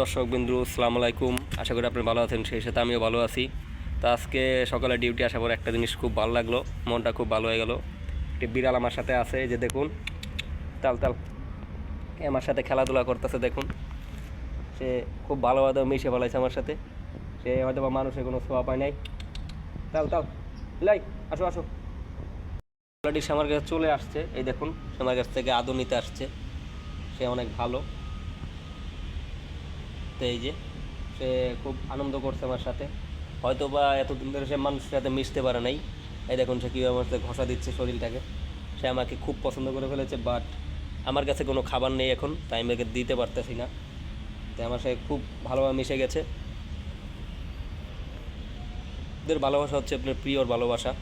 দর্শক বিন্দু, আসসালামু আলাইকুম। আশা করি আপনি ভালো আছেন, সেই সাথে আমিও ভালো আছি। তো আজকে সকালে ডিউটি আসার পর একটা জিনিস খুব ভালো লাগল, মনটা খুব ভালো হয়ে গেল। একটি বিড়াল আমার সাথে আছে যে দেখুন, তাল তাল আমার সাথে খেলাধুলা করতেছে, দেখুন। সে খুব ভালোভাবে মিশে ফেলাইছে আমার সাথে। সে হয়তো বা মানুষের কোনো ছোঁয়া পায় নাই। তাল তাল, লাই, আসো আসো। সে আমার কাছে চলে আসছে, এই দেখুন, সে আমার কাছ থেকে আদর নিতে আসছে। সে অনেক ভালো। তো এই যে সে খুব আনন্দ করছে আমার সাথে। হয়তো বা এতদিন ধরে সে মানুষের সাথে মিশতে পারে নাই। এই দেখুন সে কীভাবে আমার ঘষা দিচ্ছে শরীরটাকে। সে আমাকে খুব পছন্দ করে ফেলেছে বাট আমার কাছে কোনো খাবার নেই এখন, তাই আমি দিতে পারতেছি না। তাই আমার সাথে খুব ভালোভাবে মিশে গেছে। ওদের ভালোবাসা হচ্ছে আপনার প্রিয়র ভালোবাসা।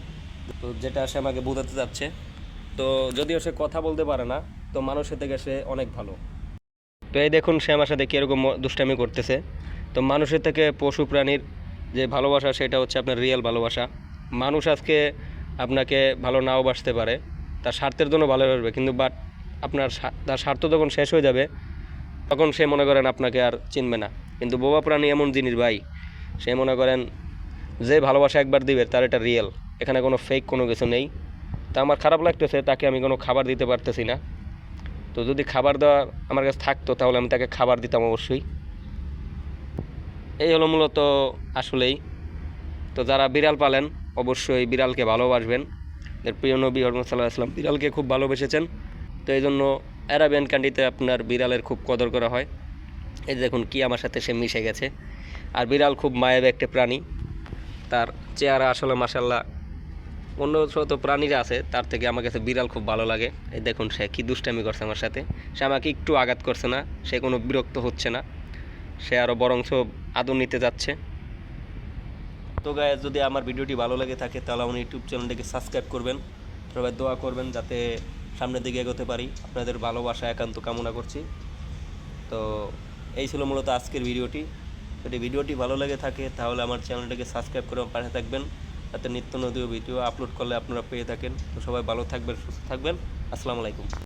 তো যেটা সে আমাকে বোঝাতে যাচ্ছে তো যদিও সে কথা বলতে পারে না, তো মানুষের থেকে সে অনেক ভালো। তো এই দেখুন সে আমার সাথে কীরকম দুষ্টামি করতেছে। তো মানুষের থেকে পশু প্রাণীর যে ভালোবাসা, সেটা হচ্ছে আপনার রিয়েল ভালোবাসা। মানুষ আজকে আপনাকে ভালো নাও বাসতে পারে, তার স্বার্থের জন্য ভালো বাসবে, কিন্তু বাট আপনার তার স্বার্থ যখন শেষ হয়ে যাবে, তখন সে মনে করেন আপনাকে আর চিনবে না। কিন্তু বোবা প্রাণী এমন জিনিস ভাই, সে মনে করেন যে ভালোবাসা একবার দিবে, তার এটা রিয়েল। এখানে কোনো ফেক কোনো কিছু নেই। তা আমার খারাপ লাগতেছে, তাকে আমি কোনো খাবার দিতে পারতেছি না। তো যদি খাবার দেওয়া আমার কাছে থাকতো, তাহলে আমি তাকে খাবার দিতাম অবশ্যই। এই হলো মূলত আসলেই। তো যারা বিড়াল পালেন, অবশ্যই বিড়ালকে ভালোবাসবেন। এর প্রিয় নবী হরমদ সাল্লাহ আসলাম বিড়ালকে খুব ভালোবেসেছেন। তো এই জন্য অ্যারাবিয়ান কান্ট্রিতে আপনার বিড়ালের খুব কদর করা হয়। এই দেখুন, কি আমার সাথে সে মিশে গেছে। আর বিড়াল খুব মায়ের একটা প্রাণী। তার চেহারা আসলে মাসাল্লাহ অন্য ছোট প্রাণীরা আছে, তার থেকে আমার কাছে বিড়াল খুব ভালো লাগে। এই দেখুন সে কী দুষ্টামি করছে আমার সাথে। সে আমাকে একটু আঘাত করছে না, সে কোনো বিরক্ত হচ্ছে না। সে আরও বরঞ্চ আদর নিতে যাচ্ছে। তো গায়ে যদি আমার ভিডিওটি ভালো লাগে থাকে, তাহলে আমার ইউটিউব চ্যানেলটিকে সাবস্ক্রাইব করবেন। সবাই দোয়া করবেন যাতে সামনের দিকে এগোতে পারি। আপনাদের ভালোবাসা, একান্ত কামনা করছি। তো এই ছিল মূলত আজকের ভিডিওটি। যদি ভিডিওটি ভালো লাগে থাকে, তাহলে আমার চ্যানেলটাকে সাবস্ক্রাইব করে পাশে থাকবেন। যাতে নিত্য নদীয় ভিডিও আপলোড করলে আপনারা পেয়ে থাকেন। তো সবাই ভালো থাকবেন, সুস্থ থাকবেন। আসসালামু আলাইকুম।